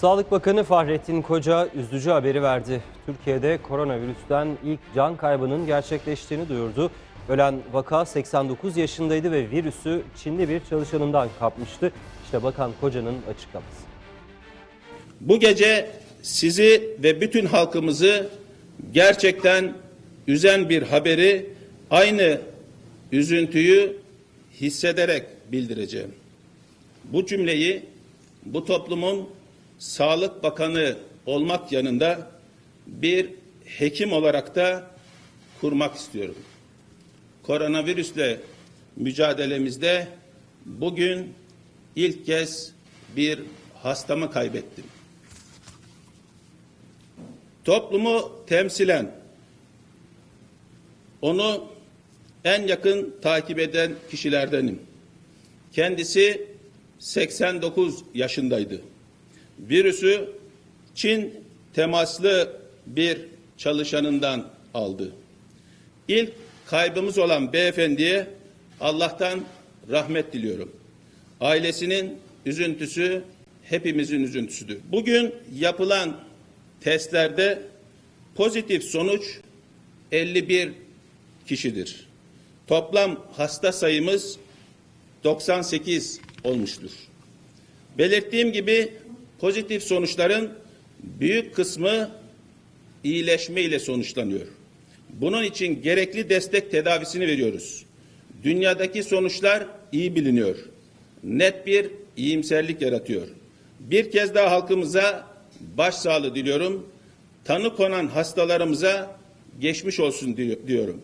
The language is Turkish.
Sağlık Bakanı Fahrettin Koca üzücü haberi verdi. Türkiye'de koronavirüsten ilk can kaybının gerçekleştiğini duyurdu. Ölen vaka 89 yaşındaydı ve virüsü Çinli bir çalışanından kapmıştı. İşte Bakan Koca'nın açıklaması. Bu gece sizi ve bütün halkımızı gerçekten üzen bir haberi aynı üzüntüyü hissederek bildireceğim. Bu cümleyi bu toplumun Sağlık Bakanı olmak yanında bir hekim olarak da kurmak istiyorum. Koronavirüsle mücadelemizde bugün ilk kez bir hastamı kaybettim. Toplumu temsilen onu en yakın takip eden kişilerdenim. Kendisi 89 yaşındaydı. Virüsü Çin temaslı bir çalışanından aldı. İlk kaybımız olan beyefendiye Allah'tan rahmet diliyorum. Ailesinin üzüntüsü hepimizin üzüntüsüdür. Bugün yapılan testlerde pozitif sonuç 51 kişidir. Toplam hasta sayımız 98 olmuştur. Belirttiğim gibi pozitif sonuçların büyük kısmı iyileşme ile sonuçlanıyor. Bunun için gerekli destek tedavisini veriyoruz. Dünyadaki sonuçlar iyi biliniyor. Net bir iyimserlik yaratıyor. Bir kez daha halkımıza başsağlığı diliyorum. Tanı konan hastalarımıza geçmiş olsun diyorum.